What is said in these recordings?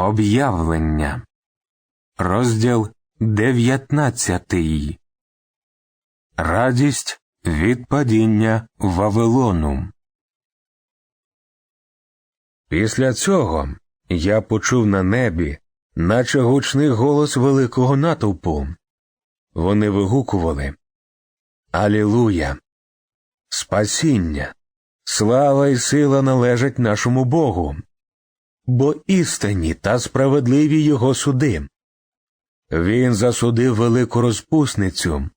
Об'явлення. Розділ 19. Радість від падіння Вавилону. Після цього я почув на небі, наче гучний голос великого натовпу. Вони вигукували Алілуя! Спасіння! Слава і сила належать нашому Богу бо істинні та справедливі його суди. Він засудив велику розпусницю,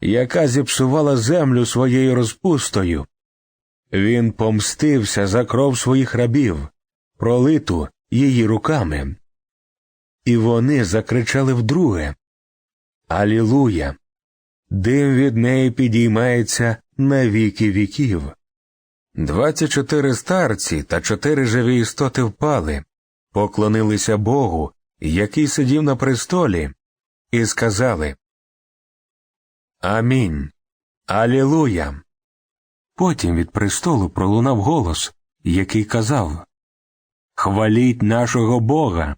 яка зіпсувала землю своєю розпустою. Він помстився за кров своїх рабів, пролиту її руками. І вони закричали вдруге Алілуя! Дим від неї підіймається на віки віків. Двадцять чотири старці та чотири живі істоти впали, поклонилися Богу, який сидів на престолі, і сказали Амінь. Алілуя. Потім від престолу пролунав голос, який казав Хваліть нашого Бога,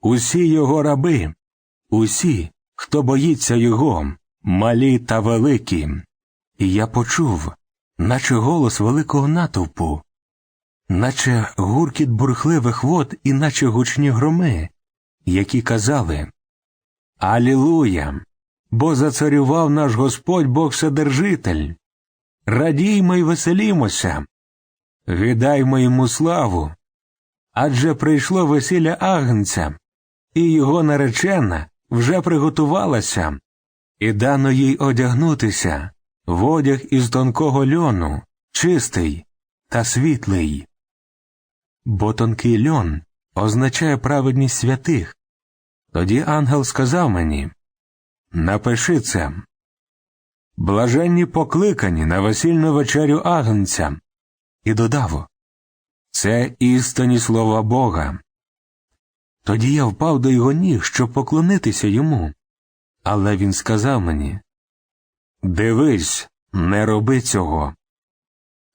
усі його раби, усі, хто боїться Його, малі та великі. І я почув наче голос великого натовпу, наче гуркіт бурхливих вод і наче гучні громи, які казали Алілуя! Бо зацарював наш Господь Бог Вседержитель. Радіймо й веселімося, віддаймо йому славу. Адже прийшло весілля Агнця, і його наречена вже приготувалася, і дано їй одягнутися в одяг із тонкого льону, чистий та світлий. Бо тонкий льон означає праведність святих. Тоді ангел сказав мені Напиши це. Блаженні покликані на весільну вечерю агнця, і додав Це істинні слова Бога. Тоді я впав до його ніг, щоб поклонитися йому. Але він сказав мені Дивись, не роби цього.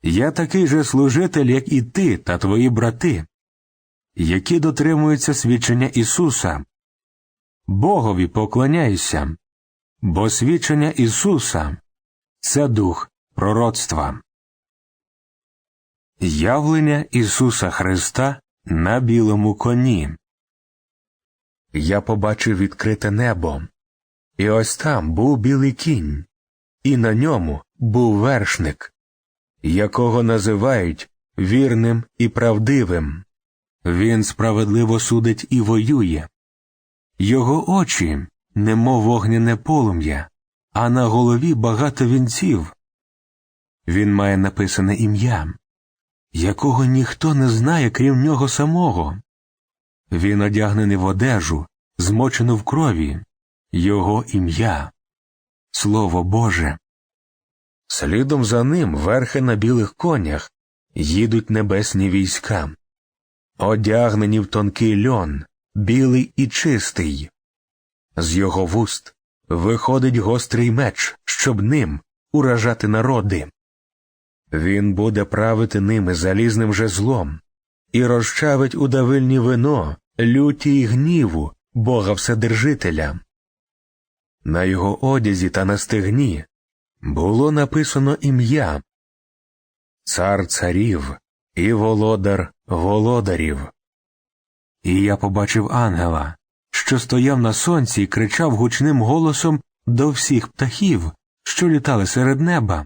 Я такий же служитель, як і ти та твої брати, які дотримуються свідчення Ісуса. Богові поклоняйся, бо свідчення Ісуса це дух пророцтва. Явлення Ісуса Христа на білому коні. Я побачив відкрите небо, і ось там був білий кінь і на ньому був вершник, якого називають вірним і правдивим. Він справедливо судить і воює. Його очі, немов вогняне полум'я, а на голові багато вінців. Він має написане ім'я, якого ніхто не знає, крім нього самого. Він одягнений в одежу, змочену в крові, його ім'я. Слово Боже. Слідом за ним верхи на білих конях їдуть небесні війська, одягнені в тонкий льон, білий і чистий. З його вуст виходить гострий меч, щоб ним уражати народи. Він буде правити ними залізним жезлом і розчавить у давильні вино люті й гніву Бога Вседержителя. На його одязі та на стегні було написано ім'я Цар царів і володар володарів. І я побачив ангела, що стояв на сонці і кричав гучним голосом до всіх птахів, що літали серед неба.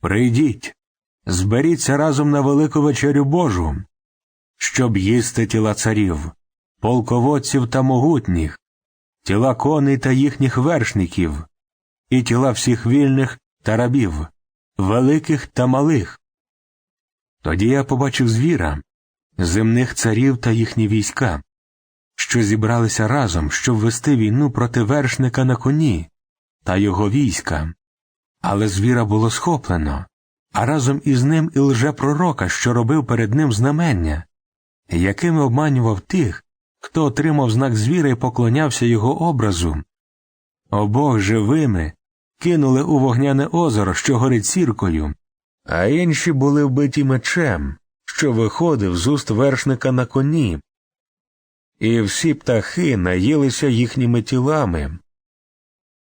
Прийдіть, зберіться разом на велику вечерю Божу, щоб їсти тіла царів, полководців та могутніх тіла коней та їхніх вершників, і тіла всіх вільних та рабів, великих та малих. Тоді я побачив звіра, земних царів та їхні війська, що зібралися разом, щоб вести війну проти вершника на коні та його війська. Але звіра було схоплено, а разом із ним і лжепророка, що робив перед ним знамення, якими обманював тих, хто отримав знак звіра і поклонявся його образу. Обох живими кинули у вогняне озеро, що горить сіркою, а інші були вбиті мечем, що виходив з уст вершника на коні, і всі птахи наїлися їхніми тілами,